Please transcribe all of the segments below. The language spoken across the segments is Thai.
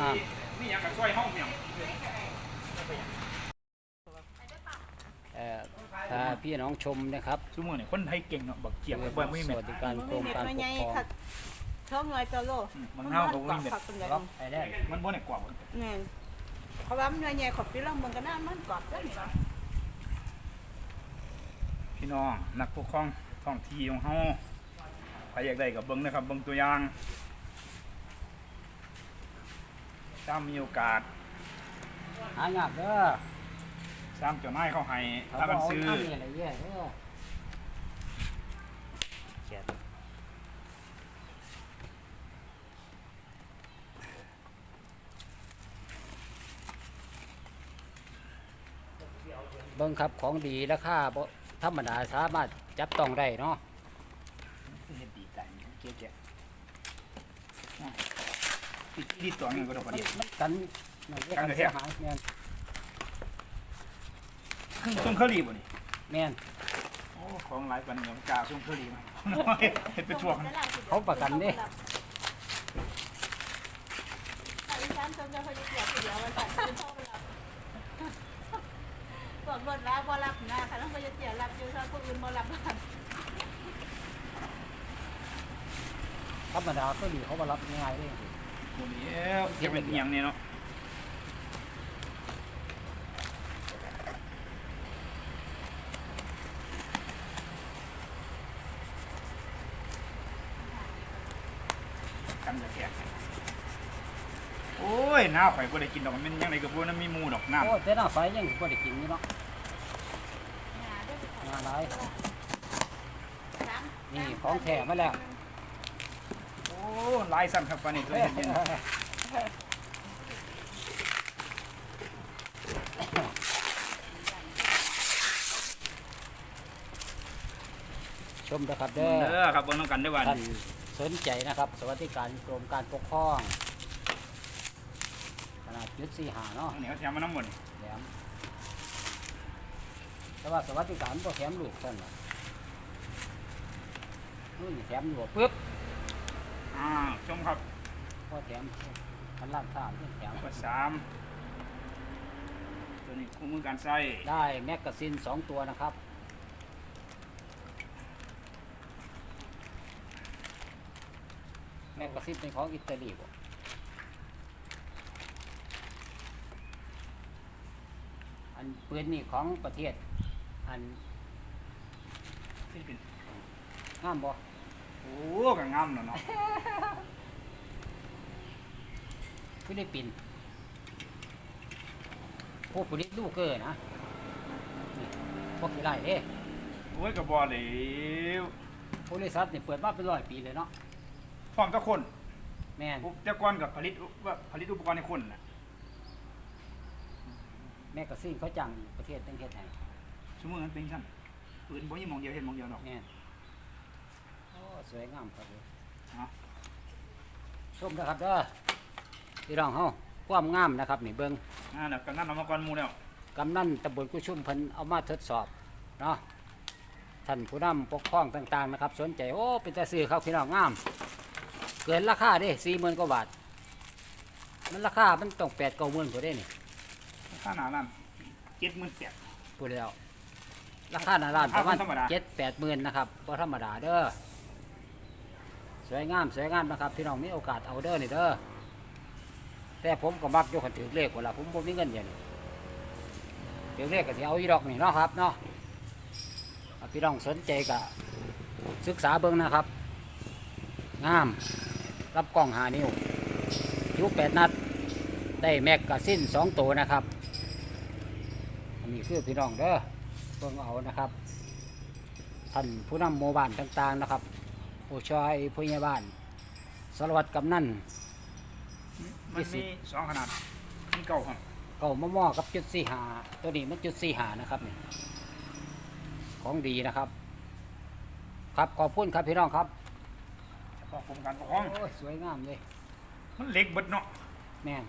งามนี่ยังกับซอยห้องเพียงเอ่อถ้าพี่น้องชมนะครับชั่วโมงเนี่ยคนไทยเก่งเนาะบักเกียบกับบ่ไม่สแม่นวัสดิการกรมการปกครองช่องน้อยตัวโลอืมมันเฮาก็บ่มีแม่นฝักเป็นไงล็อกไอ้แรกมันบ่ได้กว่าบ่เนี่ยเขาว่ามันใหญ่ขอบพี่ลองเบิ่งกันหน้ามันกรอบจังนี่พี่น้องนักปกครองท้องที่ของเฮาใครอยากได้ก็เบิ่งนะครับเบิ่งตัวอย่าง ถ้ามีโอกาสหายากเด้อสร้างเจ้านายเขาให้เขาถ้าบมัอนกซื้อเอานี่อะไรเงี้ยเด้อเจ็ดเบิ่งครับของดีราคาบ่ธรรมดาสามารถจับต้องได้เนาะ เฮ็ดดีใจเก๊ะๆ ติดติดตัวนึงก็ดอกกระเดียดกันนั่นเรียกันกระแทเสียกหายแม่นซุ่มเคอรี่บ่นี่แม่นโอ้ของหลายปานนี้ก็กล้าซุ่มเคอรี่มาเฮ็ดเป็นช่วงเขาประกันเด้บอกรถแล้วบ่รับนะค่ะต้องไปเสียรับอยู่ถ้าคนอื่นบ่รับธรรมดาก็ดีเขามารับง่ายเลย หมดแล้วจะเป็นอหย่างนี้เนาะกันกระแทกโอ้ยน้าข่อยบ่ได้กินดอกมันเป็นยังไงกับพวกนั้นมีมูดอกน้ำโอ้แต่หน้าไฟยังบ่ได้กินนี่เนาะงานหลายนี่ของแท้มาแล้ว หลายสั่นครับปานนี้เคยเห็นเห็นชมนะครับเด้เด้ออครับเบิ่งนำกันเด้อวันท่านสนใจนะครับ สวัสดิการกรมการปกครองขนาดยุดสี่หาเนาะอันนี้เขาแถมมาน้ำหมดนี่แถมแต่ว่าสวัสดิการก็แถมลูกท่านน่ะนู่นนี่แถมอยู่ปึ๊บ อ่าชมครับก็แถมพันล้านสามแถมข้อสามตัวนี้คู่มือการใส่ได้แมกกาซีนสองตัวนะครับ แมกกาซีนเป็นของอิตาลีบ่อันปืนนี่ของประเทศ อันที่เป็นงามบ่โอ้ก็งามเนาะเนาะฟิลิปปินส์พวกผลิตลูกเกอร์นะนี่พวกกี่ไรเด้โอ้ยก็บ่เลยบริษัทนี่เปิดมาเป็นร้อยปีเลยเนาะพร้อมทุกคนแม่นแต่ก่อนกับผลิตอุว่าผลิตอุปกรณ์ให้คนน่ะแมกกาซีนเขาจังประเทศตั้งเฮ็ดให้สมมุติมันเป็นซั่นปืนบ่ยิงหมองเดียวเห็นหมองเดียวดอก แม่นโอ้ สวยงามครับเลยเนาะชมนะครับเด้อพี่น้องเฮาความงามนะครับนี่เบิ่งอ่าน่ะกำนันเอามาก่อนหมู่แล้วกำนันตำบลกุชุมเพิ่นเอามาทดสอบเนาะท่านผู้นำปกครองต่างๆนะครับ สนใจโอ้เป็นแต่ซื้อเขาพี่น้องงาม เกินราคาเด้สี่หมื่นกว่าบาทมันราคามันต้องแปดเก้าหมื่นกว่าได้นี่ค่าหนานั่น78,000พูดแล้ว ราคาหนาร้านประมาณธรรมดาเจ็ดแปดหมื่นนะครับก็ธรรมดาเด้อ สวยงามสวยงามนะครับพี่น้องมีโอกาสเอาเด้อนี่เด้อแต่ผมก็มักยกขันถือเลขเวลาผมบ่มีเงินอย่างนี้ถือเลขก็สิเอาอีดอกนี่เนาะครับเนาะพี่น้องสนใจก็ศึกษาเบิ่งนะครับ งามรับกล้องหานิ้วคิ้วแปดนัด ได้แม็กกาซินสองตัวนะครับอันนี้คือพี่น้องเด้อเบิ่งเอานะครับท่านผู้นำหมู่บ้านต่างๆนะครับ ผู้ช่วยผู้ใหญ่บ้านสารวัตรกำนัน มันมีสองขนาดมีเก่าครับเก่ามะม่อกับจุดสี่หาตัวนี้มันจุดสี่หานะครับนี่ของดีนะครับ ครับขอบคุณครับพี่น้องครับเฉพาะกรมการปกครองโอ้ยสวยงามเลย มันเล็กเบิดเนาะแม่น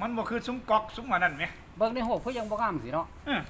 มันบ่คือซุ้มก๊อกซุ้มอันนั้นแหมเบิ่งในหัวเพื่อยังบ่งามสิเนาะเออ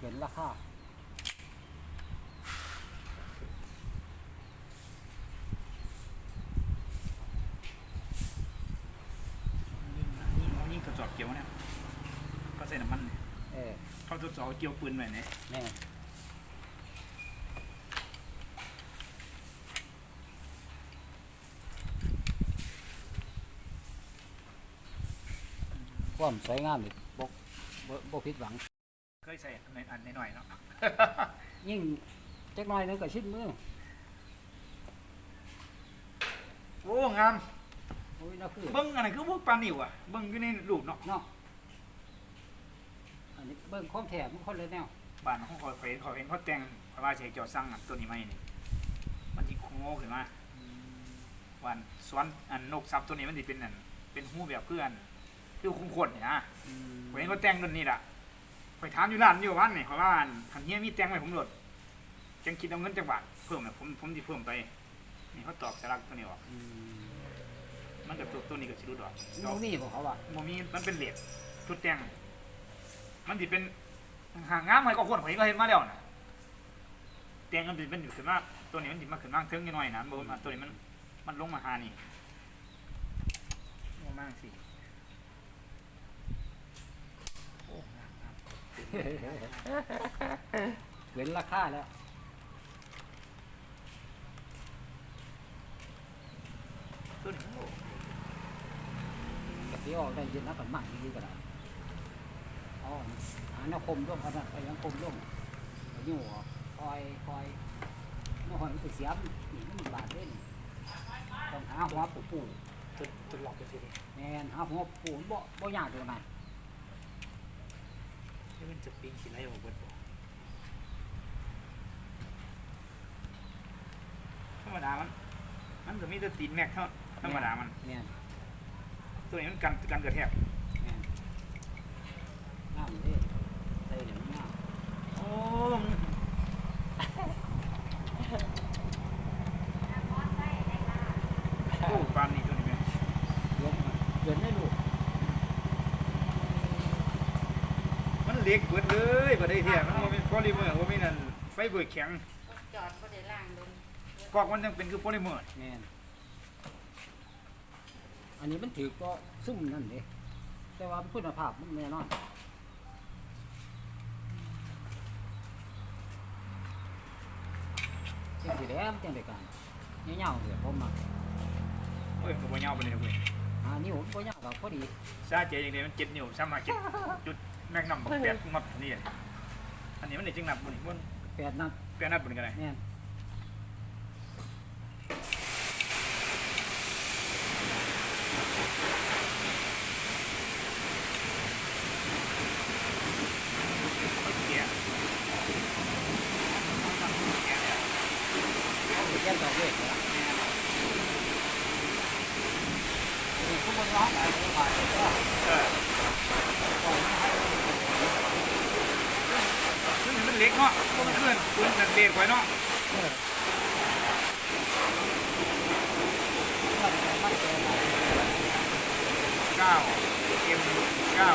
เห็นราคา ท ดสอบเกี่ยวปืนไว้เนี่ยแม่นความสวยงามนี่บ่บ่บ่ผิดหวัง เคยใส่ในอันหน่อยๆเนาะ ยิ่งจักหน่อยนึงก็ชิดมือ โอ้ งามโอ้ยน่าคือเบิ้งอันไหนคือพวกปลานิ่วอะ เบิ้งอยู่ในรูปเนาะเนาะ อันนี้เบิ่งของแถมมันคนเลยแนวบ้านของเขาเห็นเขาเห็นเขาแต่งเพราะว่าใช้จอสั่งอันตัวนี้ไหมานี่มันสิโง่ขึ้นมาวันสวนอันนกซับตัวนี้มันสิเป็นอันเป็นหูแบบเพื่อนคือคุ้มขนเนี่ยนะอืมผมเห็นเขาแต่งตัวนี้ล่ะไปถามอยู่ร้านอยู่วันนี่เขาว่าอันคันเฮียมีแต่งไว้ผมโหลดจังคิดเอาเงินจังบาทเพิ่มน่ะผมผมสิเพิ่มไปนี่เขาตอกสลักตัวนี้ออกอืมมันกับตัวตัวนี้ก็สิรู้ดอกมันบ่มีบ่เขาว่าโมมีมันเป็นเหรียญชุดแต่ง มันสิเป็นหางงามให้ก็คนผมเห็นก็เห็นมาแล้วนะแต่งมันสิเป็นอยู่ขึ้นมาตัวนี้มันสิมาขึ้นมาเทิงนิดหน่อยนะบ่มาตัวนี้มันมันลงมาหานี่ลงมาสิโอ้งามงามเว้นราคาแล้วตัวนี้โอ้กะสิออกได้ยินนักกันมากดีก็ได้ อ๋อหาแนวคมร่วมกันนะไปยังคมร่วมอยู่ออกคอยคอยน้อยมันเสียมนี่มันบาดเล่นต้องหาหัวปูปูตัวตัวหลอกจะทีนี้แม่นหาหัวปูบ่บ่ยากตัวนั้นนี่มันจะปีนขี้ไรออกเบิดบ่ธรรมดามันมันจะมีแต่ตีนแม็กเท่าธรรมดามันแม่นตัวนี้มันกันกันกระแทก โอ้โอ้ปานนี้ตัวนี้เป็นยกมาเดินได้ลูกมันเล็กเบิดเลยบ่ได้เที่ยมันบ่มีโพลิเมอร์บ่มีนั่นไฟเบอร์แข็งจอดบ่ได้ล้างลงกอกมันยังเป็นคือโพลิเมอร์แม่นอันนี้มันถือก็ซุ่มนั่นเด้แต่ว่าคุณภาพมันแน่นอนจังสิ แหล้วจังได้การเงาๆเดี๋ยผมมาเฮ้ยผมบ่ยาวไปเลยเว้ยอ่านิ้วบ่ยาวก็พอดีซาเจอย่างนี้มัน7นิ้วซ้ำมาเจ็ดจุดแม็กนัมบักแปดมัดนี่อันนี้มันได้จึงนับบุญบุญแปดนัดแปดนัดบุญกันได้แม่นมันเกียร์เกียร์เนี่ย เอาไปแก้ดอกเวทแล้วนี่คุณบ่ร้องอะไรก็ผ่านไปแล้ว เออ ปล่อยมันให้ ซึ่งมันเล็ กเนาะบ่มันเพื่อนปืนแต่เด็กไว้เนาะเก้าเอ็มเก้า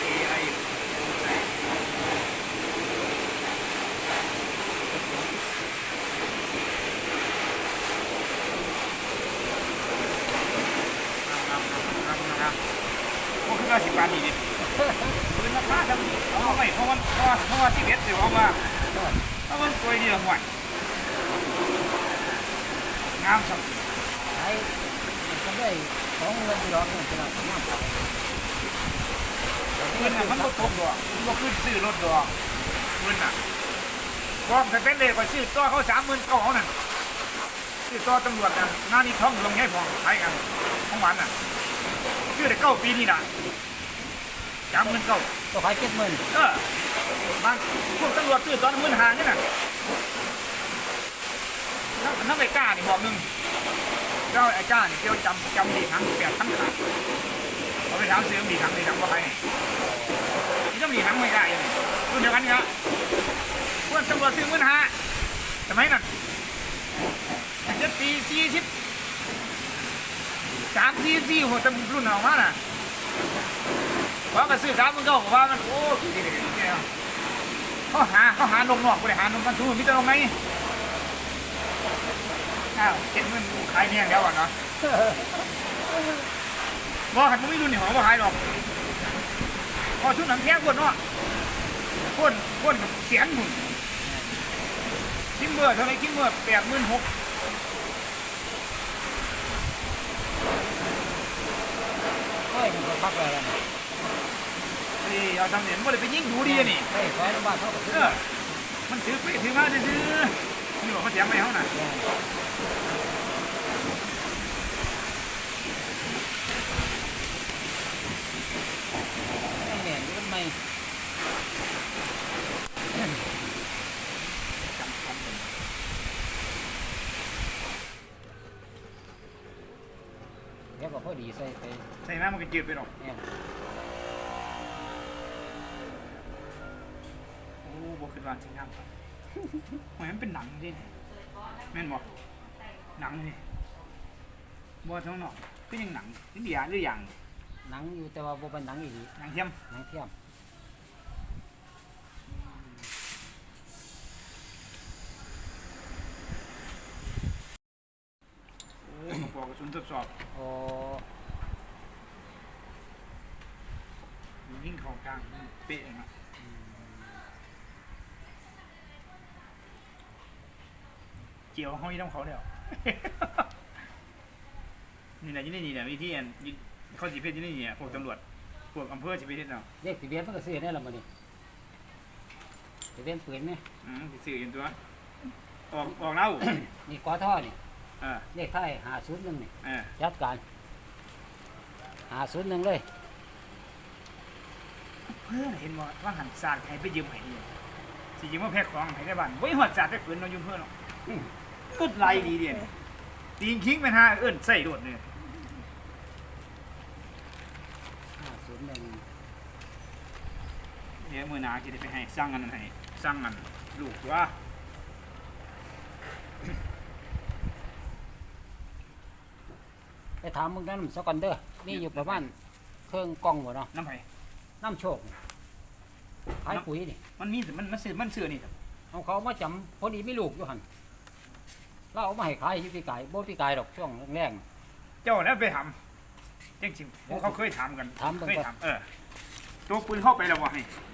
เอไอพวกขึ้นมาสิบปานนี่ดิปืนราคาทำเอาไม่เพราะมันเพราะว่าเพราะว่าที่เดี๋ยวเอามาเพรามันสวยดีละห่วยงามสักใช้ก็ได้สองเงินที่ร้องเงินตลาดน้ำไปเงินน่ะมันก็ตกดอกมันก็ขึ้นซื้อรถดอกเงินน่ะพร้อมจะเป็นเลยกว่าซื้อต่อเขาสามหมื่นเก้าเขานั่นซื้อต่อตำรวจน่ะหน้านี้ท้องลงให้ฟองใช้กันของหวานน่ะซื้อได้เก้าปีนี่น่ะสามหมื่นเก้าก็ขายเจ็ดหมื่นเออ บางพวกตำรวจซื้อตอนมื่นห้านี่น่ะนั่นนั่นไอ้ก้านี่บอกหนึ่งเจ้าไอ้ก้านี่เจ้าจำจำดีครั้งแปดครั้งขาดเขาไปถามซื้อมีครั้งมีครั้งว่าใครนี่ต้องมีครั้งไม่ได้ยังรุ่นเดียวกันนี่ฮะพวกตำรวจซื้อมื่นห้าสมัยนั้นเจ็ดปีสี่สิบสามสี่สี่หัวตำรุ่นออกมาน่ะว่าก็ซื้อสามมื่นเก้าว่ามันโอ้คือดีดีดีเขาหาเขาหานมนอกบริหารนมกันทุนมิตรนมไหมอ้าวเจ็ดหมื่นขายเนี่ยแล้วอะเนาะบอกหันมึงไม่ดูนี่หรอว่าขายหรอกพอชุดหนังแท้กวนเนาะพ่นพ่นกับเสียนหมุนคิมเบอร์เท่าไหรคิมเบอร์แปดหมื่นหกเฮ้ยมันก็พักเลยแล้วนี่นี่เอาทำเหรียญว่าเลยไปยิงดูดีนี่เฮ้ยซอยบ้านเขาก็เอซื้ออ มันถือไปถือมาซื้อๆนี่บอกเขาเสียงไปเขาน่ะไอ้เนี่ยนี่มันไม่จำความเป็นเดี๋ยวก็พอดีใส่ไปใส่น้ำมันก็จืดไปหรอก เนี่ยโอ้บขึ้นวานจริงครับเหมือนมันเป็นหนังดิแม่นบอกหนังนี่บัวท้องนอกก็ยังหนังนี่เดียหรืออย่างหนังอยู่แต่ว่าบ่เป็นหนังอีหลีหนังเทียมหนังเทียมโอ้กระบอกกระสุนทดสอบโอ้ยิงเข่ากลางเป๊ะนะ จียวห้อยต้องเขาเดียวนี่แหละยี่นี่นี่แหละวิธีอันยิเขาสิเพชรยี่นี่เนี่ยพวกตำรวจพวกอำเภอสิเพชรเนาะเลขทะเบียนมันก็ซื้อได้ละมื้อนี้ทะเบียนปืนไหมอืมสิซื้ออยู่ตัวออกออกเล่านี่กอท่อนี่เออเลขท้าย501นี่เออจัดการ501เลยเพื่อนเห็นว่าว่าหันศาสตร์ให้ไปยืมให้ดีสิยืมมาแพ็คของให้ได้บ้านไว้หัวศาสตร์ได้ปืนเรายืมเพื่อนหรอก อืมอึดไรดีเดียนตีนคิงเป็นฮะเอิ้นใส่โดดเนี่ย501เดี๋ยวมือหนาจะได้ไปให้สร้างอันนั้นให้สร้างอันลูกว่าไปถามมึงนั้นสกอนเดอร์นี่อยู่ประมาณเครื่องกล้องบ่เนาะน้ำไผ่น้ำโชคนี่ขายปุ๋ยนี่มันมีมันมันซื้อมันซื้อนี่ครับเอาเขามาจำพอดีไม่ลูกอยู่หัน เราเอามาให้ขายอยู่ปีกายบ่ปีกายดอกช่วงแรก เจ้าแล้วไปทำจริงจริงๆพวกเขาเคยทำกันทำเบิ่งเคยก่อนทำเออตัวปืนเข้าไปแล้ววะให้ๆ